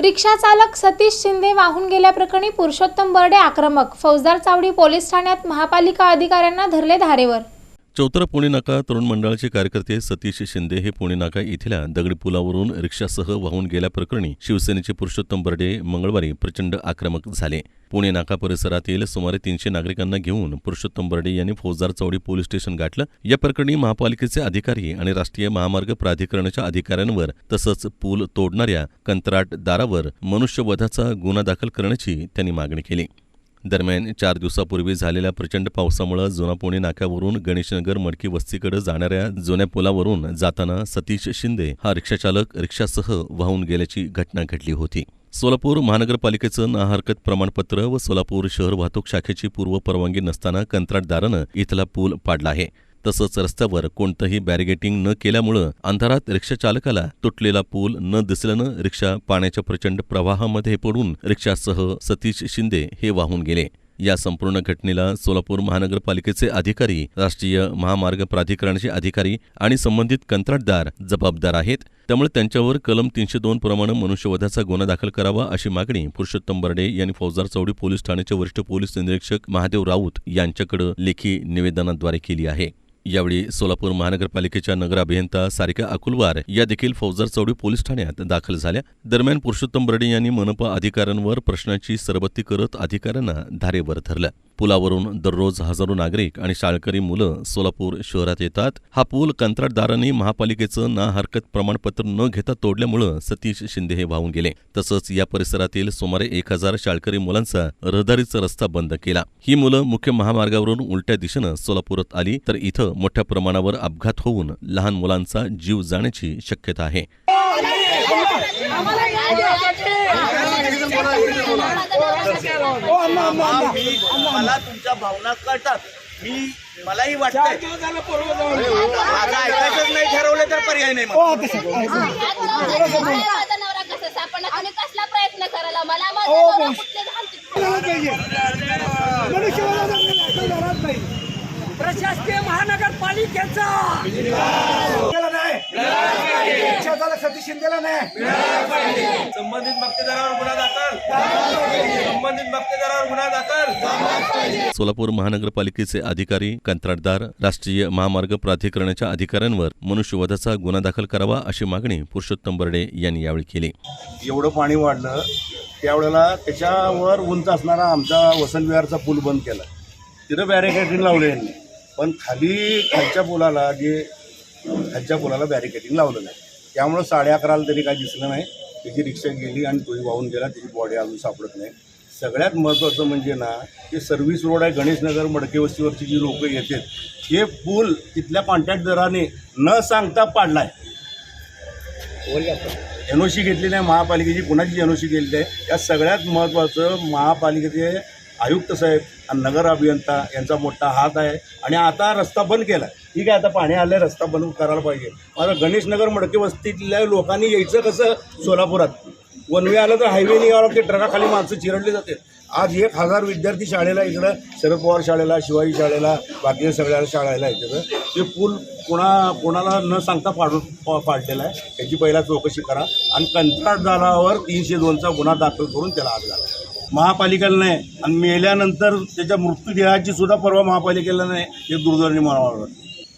रिक्षा चालक सतीश शिंदे वाहून गेल्याप्रकरणी पुरुषोत्तम बर्डे आक्रमक. फौजदार चावडी पोलीस ठाण्यात महापालिका अधिकाऱ्यांना धरले धारेवर. चौतरा पुणे नाका तरुण मंडळाचे कार्यकर्ते सतीश शिंदे हे पुणे नाका येथील दगडी पुलावरून रिक्षासह वाहून गेल्याप्रकरणी शिवसेनेचे पुरुषोत्तम बर्डे मंगळवारी प्रचंड आक्रमक झाले. पुणे नाका परिसरातील सुमारे तीनशे नागरिकांना घेऊन पुरुषोत्तम बर्डे यांनी फौजदार चौडी पोलीस स्टेशन गाठलं. या प्रकरणी महापालिकेचे अधिकारी आणि राष्ट्रीय महामार्ग प्राधिकरणाच्या अधिकाऱ्यांवर तसंच पूल तोडणाऱ्या कंत्राटदारावर मनुष्यवधाचा गुन्हा दाखल करण्याची त्यांनी मागणी केली. दरम्यान चार दिवसापूर्वी झालेल्या प्रचंड पावसामुळे जुना पुणे नाक्यावरून गणेशनगर मडकी वस्तीकडे जाणाऱ्या जुन्या पुलावरून जाताना सतीश शिंदे हा रिक्षाचालक रिक्षासह वाहून गेल्याची घटना घडली होती. सोलापूर महानगरपालिकेचं ना हरकत प्रमाणपत्र व सोलापूर शहर वाहतूक शाखेची पूर्व परवानगी नसताना कंत्राटदारानं इथला पूल पाडला आहे. तसंच रस्त्यावर कोणतंही बॅरिगेटिंग न केल्यामुळं अंधारात रिक्षाचालकाला तुटलेला पूल न दिसल्यानं रिक्षा पाण्याच्या प्रचंड प्रवाहामध्ये पडून रिक्षासह सतीश शिंदे हे वाहून गेले. या संपूर्ण घटनेला सोलापूर महानगरपालिकेचे अधिकारी राष्ट्रीय महामार्ग प्राधिकरणाचे अधिकारी आणि संबंधित कंत्राटदार जबाबदार आहेत. त्यामुळे त्यांच्यावर कलम तीनशे दोन प्रमाणे मनुष्यवधाचा गुन्हा दाखल करावा अशी मागणी पुरुषोत्तम बर्डे यांनी फौजदार चौडी पोलीस ठाण्याचे वरिष्ठ पोलीस निरीक्षक महादेव राऊत यांच्याकडे लेखी निवेदनाद्वारे केली आहे. यावेळी सोलापूर महानगरपालिकेच्या नगर अभियंता सारिका अकुलवार या देखील फौजदार चौडी पोलीस ठाण्यात दाखल झाल्या. दरम्यान पुरुषोत्तम बर्डे यांनी मनपा अधिकाऱ्यांवर प्रश्नाची सरबत्ती करत अधिकाऱ्यांना धारेवर धरलं. पुलावरून दररोज हजारो नागरिक आणि शाळकरी मुलं सोलापूर शहरात येतात. हा पूल कंत्राटदारांनी महापालिकेचं ना हरकत प्रमाणपत्र न घेता तोडल्यामुळं सतीश शिंदे हे वाहून गेले. तसंच या परिसरातील सुमारे एक हजार शाळकरी मुलांचा रहदारीचा रस्ता बंद केला. ही मुलं मुख्य महामार्गावरून उलट्या दिशेनं सोलापुरात आली तर इथं मोठ्या प्रमाणावर अपघात होऊन लहान मुलांचा जीव जाण्याची शक्यता आहे. मला तुमच्या भावना कळतात. मी मलाही माझं ऐकायचंच नाही ठरवलं तर पर्याय नाही कसला प्रयत्न करायला? मला प्रशासकीय महानगरपालिकेचा. रिक्षाचालक सतीश शिंदेला नाही. संबंधित मक्तेदारावर गुन्हा दाखल. संबंधित मक्तेदारावर गुन्हा दाखल. सोलापूर महानगरपालिकेचे अधिकारी कंत्राटदार राष्ट्रीय महामार्ग प्राधिकरणाच्या अधिकाऱ्यांवर मनुष्यवधाचा गुन्हा दाखल करावा अशी मागणी पुरुषोत्तम बर्डे यांनी यावेळी केली. एवढं पाणी वाढलं त्यावेळेला त्याच्यावर उंच असणारा आमचा वसंत विहारचा पूल बंद केला. तिथं बॅरिकेडिंग लावले यांनी. पण खाली खालच्या पुलाला जे खालच्या पुलाला बॅरिकेडिंग लावलं नाही. त्यामुळं साडे अकराला तरी काही दिसलं नाही. त्याची रिक्षा गेली आणि तोही वाहून गेला. त्याची बॉडी अजून सापडत नाही. सगळ्यात महत्त्वाचं म्हणजे ना की सर्व्हिस रोड आहे गणेशनगर मडकेवस्तीवरची जी लोकं येतात हे पूल तिथल्या कॉन्ट्रॅक्टदाराने न सांगता पाडला आहे एन ओ सी घेतलेली आहे महापालिकेची कुणाची एन ओ सी गेलेली आहे या सगळ्यात महत्त्वाचं महापालिकेचे आयुक्त साहेब आणि नगर अभियंता यांचा मोठा हात आहे. आणि आता रस्ता बंद केला ठीक आहे आता पाणी आलं रस्ता बंद करायला पाहिजे. आता गणेशनगर मडके वस्तीतल्या लोकांनी यायचं कसं? सोलापुरात. वन वे आलं तर हायवेने निघावं लागते ट्रकाखाली माणसं चिरडली जाते आज एक हजार विद्यार्थी शाळेला इकडं शरद पवार शाळेला शिवाजी शाळेला बाकी सगळ्या शाळेला इकडं. ते पूल कोणा कोणाला न सांगता पाडून पा- पाडलेला आहे. त्याची पहिला चौकशी करा. आणि कंत्राटदारावर तीनशे दोनचा गुन्हा दाखल करून त्याला आग झाला महापालिकेला नाही. आणि मेल्यानंतर त्याच्या मृत्यूदेहाची सुद्धा परवा महापालिकेला नाही हे दुर्दैवी म्हणावं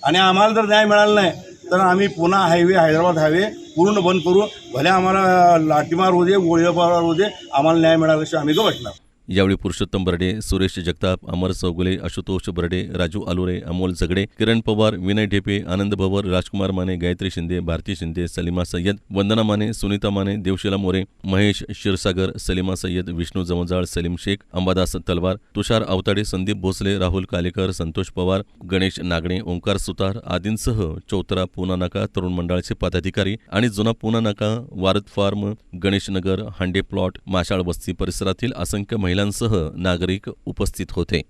आणि आम्हाला जर न्याय मिळाला नाही तर आम्ही पुन्हा हायवे हैदराबाद हायवे पूर्ण बंद करू. भले आम्हाला लाठीमार होऊ दे गोळीबार होऊ दे आम्हाला न्याय मिळाल्याशिवाय आम्ही तो बसणार? यावेळी पुरुषोत्तम बर्डे सुरेश जगताप अमर चौगुले आशुतोष बर्डे राजू आलोरे अमोल झगडे किरण पवार विनय ढेपे आनंद भवर राजकुमार माने गायत्री शिंदे भारती शिंदे सलीमा सय्यद वंदना माने सुनीता माने देवशिला मोरे महेश क्षीरसागर सलीमा सय्यद विष्णू जमजाळ सलीम शेख अंबादास तलवार तुषार आवताडे संदीप भोसले राहुल कालेकर संतोष पवार गणेश नागणे ओंकार सुतार आदींसह चौतरा पुना नाका तरुण मंडळाचे पदाधिकारी आणि जुना पुना नाका वारद फार्म गणेशनगर हांडे प्लॉट माशाळ वस्ती परिसरातील असंख्य महिला महिलांसह नागरिक उपस्थित होते.